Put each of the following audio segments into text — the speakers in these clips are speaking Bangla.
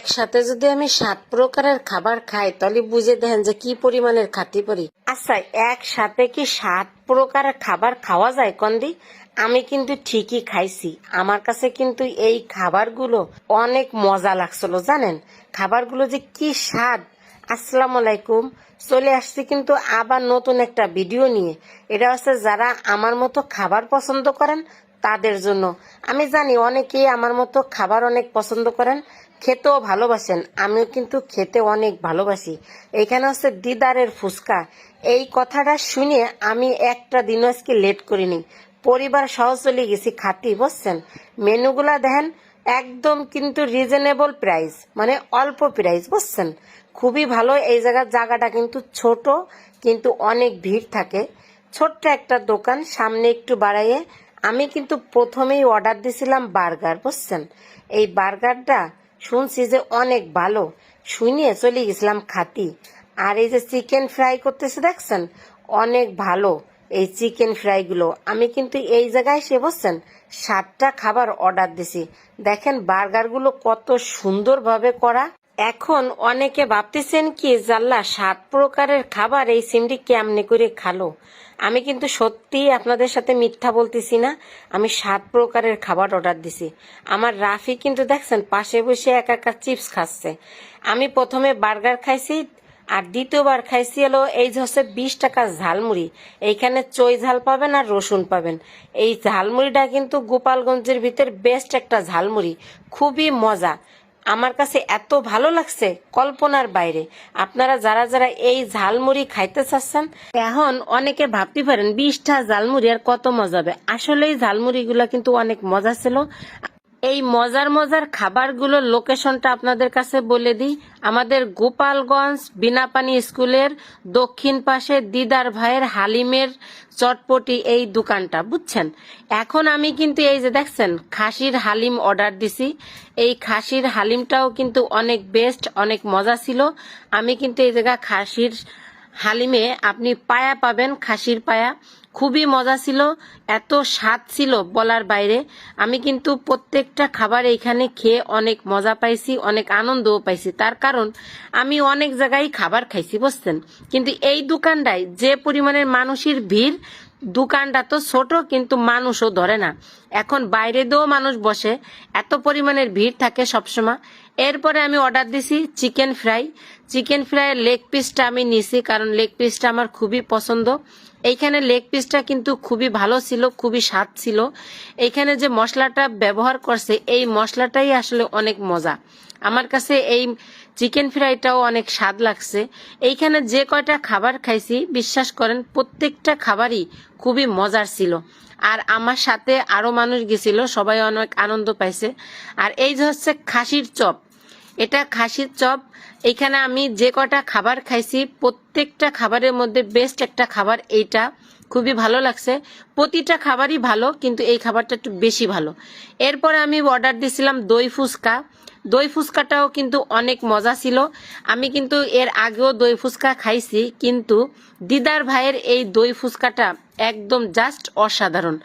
একসাথে যদি আমি সাত প্রকারের খাবার খাই, তাহলে বুঝে দেখেন যে কি পরিমাণের খাতি পরি। আচ্ছা একসাথে কি সাত প্রকারের খাবার খাওয়া যায় কন্দি? আমি কিন্তু ঠিকই খাইছি। আমার কাছে কিন্তু এই খাবারগুলো অনেক মজা লাগছিল, জানেন? খাবারগুলো যে কি স্বাদ। আসসালামু আলাইকুম। চলে আসছি কিন্তু আবার নতুন একটা ভিডিও নিয়ে। এটা হচ্ছে যারা আমার মতো খাবার পছন্দ করেন তাদের জন্য। আমি জানি অনেকেই আমার মতো খাবার অনেক পছন্দ করেন, খেতেও ভালোবাসেন, আমিও কিন্তু খেতে অনেক ভালোবাসি। এখানে হচ্ছে দিদারের ফুচকা। এই কথাটা শুনে আমি একটা দিনও আজকে লেট করিনি। পরিবার সহ চলে গেছি খাতি, বুঝছেন? মেনুগুলা দেখেন, একদম কিন্তু রিজনেবল প্রাইস মানে অল্প প্রাইস বুঝছেন? খুবই ভালো, এই জায়গার জায়গাটা কিন্তু ছোট, কিন্তু অনেক ভিড় থাকে। ছোট্ট একটা দোকান, সামনে একটু বাড়াইয়ে আমি কিন্তু প্রথমেই অর্ডার দিছিলাম বার্গার বুঝছেন? এই বার্গারটা শুনছি যে অনেক ভালো। শুনিয়ে চলে গেছিলাম খাতি আর এই যে চিকেন ফ্রাই করতেছে, দেখছেন? অনেক ভালো এই চিকেন ফ্রাইগুলো আমি কিন্তু এই জায়গায় সে বসছেন সাতটা খাবার অর্ডার দিছি। দেখেন বার্গারগুলো কত সুন্দরভাবে করা। এখন অনেকে ভাবতেছেন কি, জাল্লা সাত প্রকারের খাবার এই সিমটি কেমনে করে খালো? আমি কিন্তু সত্যিই আপনাদের সাথে মিথ্যা বলতেছি না, আমি সাত প্রকারের খাবার অর্ডার দিছি। আমার রাফি কিন্তু দেখছেন পাশে বসে একা একা চিপস খাচ্ছে। আমি প্রথমে বার্গার খাইছি আর দ্বিতীয়বার খাইছি হলো এই হচ্ছে বিশ টাকা ঝালমুড়ি। এইখানে চই ঝাল পাবেন আর রসুন পাবেন। এই ঝালমুড়িটা কিন্তু গোপালগঞ্জের ভিতর বেস্ট একটা ঝালমুড়ি। খুবই মজা। আমার কাছে এত ভালো লাগছে কল্পনার বাইরে। আপনারা যারা যারা এই ঝালমুড়ি খাইতে চাচ্ছেন, এখন অনেকে ভাবতে পারেন, বিশটা ঝালমুড়ি আর কত মজা হবে। আসলে এই ঝালমুড়িগুলো কিন্তু অনেক মজা ছিল। এই মজার মজার খাবারগুলোর লোকেশনটা আপনাদের কাছে বলে দিই। আমাদের গোপালগঞ্জ বিনাপানি স্কুলের দক্ষিণ পাশে দিদার ভাইয়ের হালিমের চটপটি এই দোকানটা, বুঝছেন? এখন আমি কিন্তু এই যে দেখছেন, খাসির হালিম অর্ডার দিছি। এই খাসির হালিমটাও কিন্তু অনেক বেস্ট অনেক মজা ছিল। আমি কিন্তু এই জায়গা খাসির হালিমে আপনি পায়া পাবেন, খাসির পায়া। খুবই মজা ছিল, এত স্বাদ ছিল বলার বাইরে। আমি কিন্তু প্রত্যেকটা খাবার এইখানে খেয়ে অনেক মজা পাইছি, অনেক আনন্দও পাইছি। তার কারণ, আমি অনেক জায়গায় খাবার খাইছি, বুঝছেন? কিন্তু এই দোকানটায় যে পরিমাণের মানুষের ভিড়, দোকানটা তো ছোট, কিন্তু মানুষও ধরে না। এখন বাইরে দিয়েও মানুষ বসে, এত পরিমাণের ভিড় থাকে সবসময়। এরপরে আমি অর্ডার দিছি চিকেন ফ্রাই। চিকেন ফ্রাইয়ের লেগ পিসটা আমি নিছি, কারণ লেগ পিসটা আমার খুবই পছন্দ। এইখানে লেগ পিসটা কিন্তু খুবই ভালো ছিল, খুবই স্বাদ ছিল। এইখানে যে মশলাটা ব্যবহার করছে, এই মশলাটাই আসলে অনেক মজা। আমার কাছে এই চিকেন ফ্রাইটাও অনেক স্বাদ লাগছে। এইখানে যে কয়টা খাবার খাইছি, বিশ্বাস করেন, প্রত্যেকটা খাবারই খুবই মজার ছিল। আর আমার সাথে আরও মানুষ গেছিল, সবাই অনেক আনন্দ পাইছে। আর এই যে হচ্ছে খাসির চপ, এটা খাসির চপ এখানে আমি যে কটা খাবার খাইছি, প্রত্যেকটা খাবারের মধ্যে বেস্ট একটা খাবার এইটা। খুবই ভালো লাগছে। প্রতিটা খাবারই ভালো, কিন্তু এই খাবারটা একটু বেশি ভালো। এরপরে আমি অর্ডার দিয়েছিলাম দই ফুচকা। দই ফুচকাটাও কিন্তু অনেক মজা ছিল। আমি কিন্তু এর আগেও দই ফুচকা খাইছি, কিন্তু দিদার ভাইয়ের এই দই ফুচকাটা একদম জাস্ট অসাধারণ।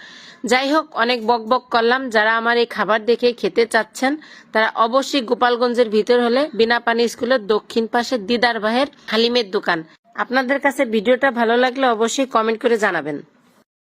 যাই হোক, অনেক বক বক করলাম। যারা আমার এই খাবার দেখে খেতে চাচ্ছেন, তারা অবশ্যই গোপালগঞ্জের ভিতর হলে বিনা পানি স্কুলের দক্ষিণ পাশে দিদার ভাইয়ের হালিমের দোকান। আপনাদের কাছে ভিডিওটা ভালো লাগলে অবশ্যই কমেন্ট করে জানাবেন।